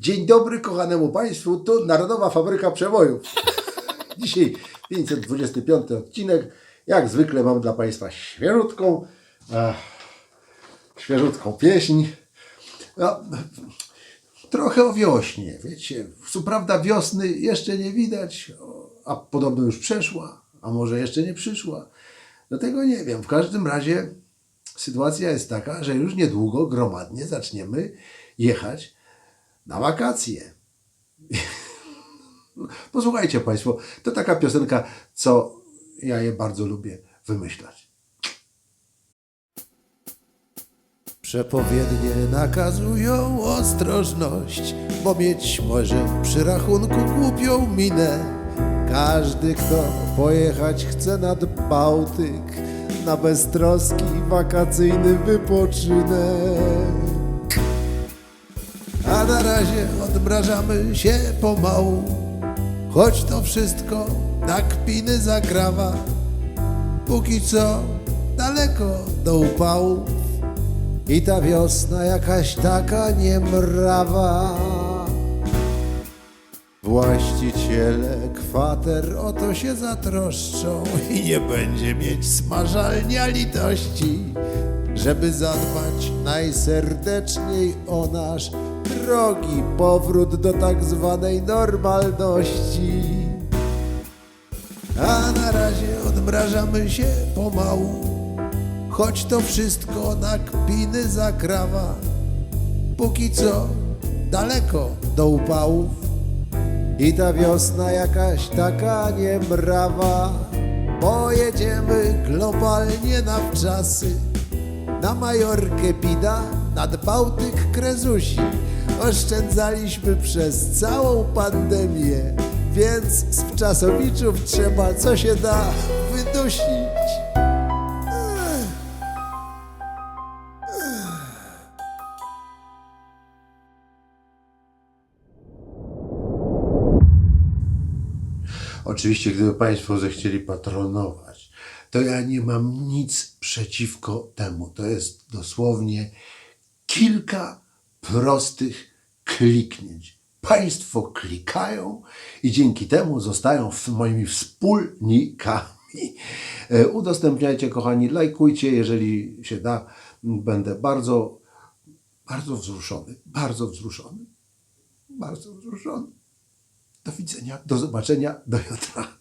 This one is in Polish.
Dzień dobry kochanemu Państwu, tu Narodowa Fabryka Przebojów. Dzisiaj 525 odcinek. Jak zwykle mam dla Państwa świeżutką, e, świeżutką pieśń. No, trochę o wiośnie, wiecie. Co prawda wiosny jeszcze nie widać, a podobno już przeszła, a może jeszcze nie przyszła. Do tego nie wiem. W każdym razie sytuacja jest taka, że już niedługo gromadnie zaczniemy jechać na wakacje. Posłuchajcie Państwo, to taka piosenka, co ja je bardzo lubię wymyślać. Przepowiednie nakazują ostrożność, bo mieć może przy rachunku głupią minę. Każdy, kto pojechać chce nad Bałtyk, na beztroski wakacyjny wypoczynek. Na razie odmrażamy się pomału, choć to wszystko na kpiny zakrawa. Póki co daleko do upałów i ta wiosna jakaś taka niemrawa. Właściciele kwater o to się zatroszczą i nie będzie mieć smażalnia litości, żeby zadbać najserdeczniej o nasz drogi powrót do tak zwanej normalności. A na razie odmrażamy się pomału, choć to wszystko na kpiny zakrawa. Póki co daleko do upałów i ta wiosna jakaś taka niemrawa. Pojedziemy globalnie na wczasy, na Majorkę Pida, nad Bałtyk Krezusi. Oszczędzaliśmy przez całą pandemię, więc z wczasowiczów trzeba co się da wydusić. Oczywiście, gdyby Państwo zechcieli patronować, to ja nie mam nic przeciwko temu. To jest dosłownie kilka prostych kliknięć. Państwo klikają i dzięki temu zostają moimi wspólnikami. E, Udostępniajcie, kochani, lajkujcie, jeżeli się da. Będę bardzo, bardzo wzruszony, bardzo wzruszony, bardzo wzruszony. Do widzenia, do zobaczenia, do jutra.